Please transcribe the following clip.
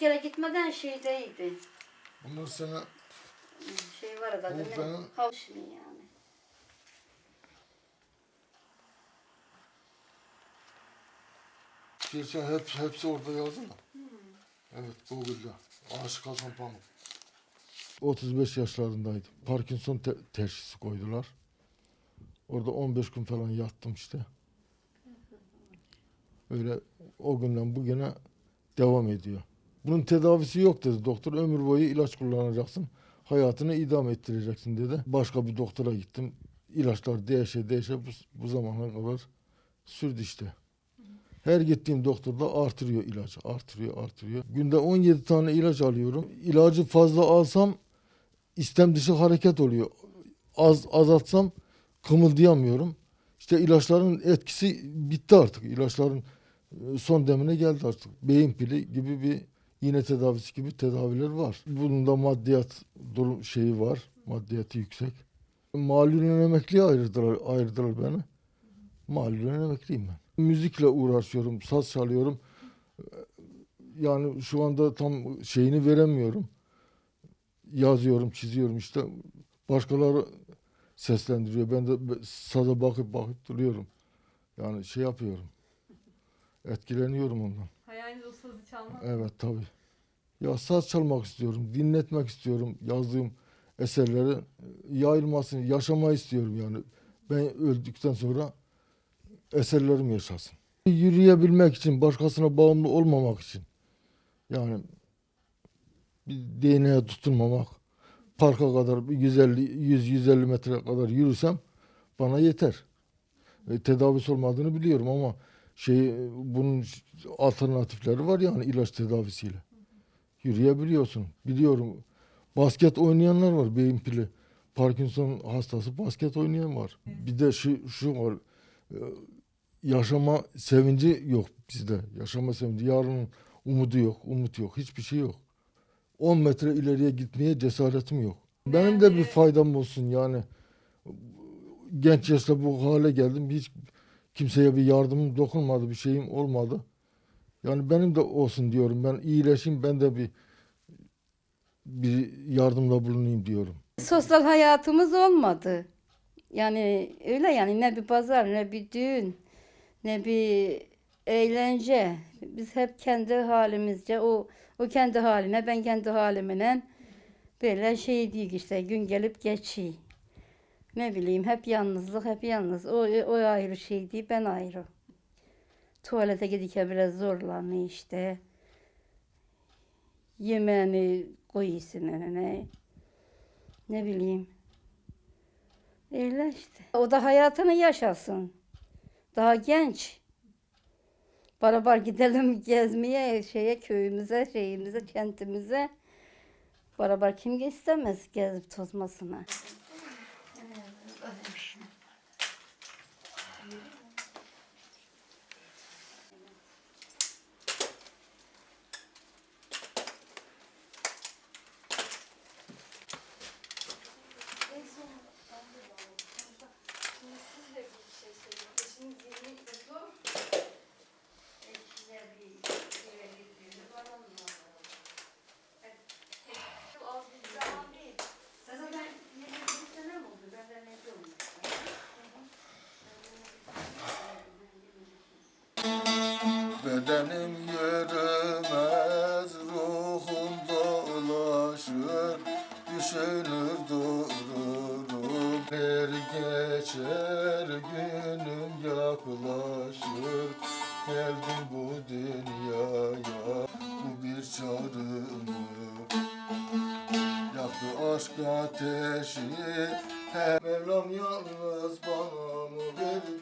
askere gitmeden şeydeydi. Bunlar sana Şey var Bu ne? ben- Havşin yani. geçen hep, hepsi orada yazdı mı? Evet Google'da. Aşık Hasan Pamuk. 35 yaşlarındaydım. Parkinson te- teşhisi koydular. Orada 15 gün falan yattım işte. Öyle o günden bugüne devam ediyor. Bunun tedavisi yok dedi doktor. Ömür boyu ilaç kullanacaksın. Hayatını idam ettireceksin dedi. Başka bir doktora gittim. İlaçlar değişe değişe bu, bu zamana kadar sürdü işte. Her gittiğim doktor da artırıyor ilacı. Artırıyor, artırıyor. Günde 17 tane ilaç alıyorum. İlacı fazla alsam istem dışı hareket oluyor. Az azaltsam kımıldayamıyorum. İşte ilaçların etkisi bitti artık. İlaçların e, son demine geldi artık. Beyin pili gibi bir iğne tedavisi gibi tedaviler var. Bunun da maddiyat durum şeyi var. Maddiyatı yüksek. Malulen emekliye ayırdılar, ayırdılar beni. Malulen emekliyim ben. Müzikle uğraşıyorum, saz çalıyorum. Yani şu anda tam şeyini veremiyorum. Yazıyorum, çiziyorum işte. Başkaları seslendiriyor. Ben de saza bakıp bakıp duruyorum. Yani şey yapıyorum. Etkileniyorum ondan. Sazı çalmak. Evet tabii. Ya saz çalmak istiyorum, dinletmek istiyorum. Yazdığım eserleri yayılmasını, yaşamayı istiyorum yani. Ben öldükten sonra eserlerim yaşasın. Yürüyebilmek için, başkasına bağımlı olmamak için. Yani bir değneğe tutunmamak. Parka kadar bir 150 100-150 metre kadar yürüsem bana yeter. E, tedavisi olmadığını biliyorum ama şey bunun alternatifleri var yani ilaç tedavisiyle. Yürüyebiliyorsun. Biliyorum. Basket oynayanlar var beyin pili. Parkinson hastası basket oynayan var. Bir de şu, şu var. e, Yaşama sevinci yok bizde. Yaşama sevinci. Yarının umudu yok. Umut yok. Hiçbir şey yok. 10 metre ileriye gitmeye cesaretim yok. Benim de bir faydam olsun yani. Genç yaşta bu hale geldim. Hiç kimseye bir yardımım dokunmadı, bir şeyim olmadı. Yani benim de olsun diyorum. Ben iyileşeyim, ben de bir bir yardımda bulunayım diyorum. Sosyal hayatımız olmadı. Yani öyle yani ne bir pazar ne bir düğün ne bir eğlence. Biz hep kendi halimizce o o kendi haline ben kendi halimle böyle şey değil işte gün gelip geçiyor. Ne bileyim hep yalnızlık hep yalnız. O, o ayrı şey değil ben ayrı. Tuvalete giderken biraz zorlanıyor işte. Yemeğini koyuyorsun önüne. Ne bileyim. Öyle işte. O da hayatını yaşasın. Daha genç. Beraber gidelim gezmeye, şeye, köyümüze, şeyimize, kentimize. Beraber kim istemez gezip tozmasına. Bedenim yürümez, ruhum dolaşır, düşünür dururum. Her geçer günüm yaklaşır, geldim bu dünyaya, bu bir çağrımı. Yaktı aşk ateşi, hep Mevlam yalnız bana mı verdi?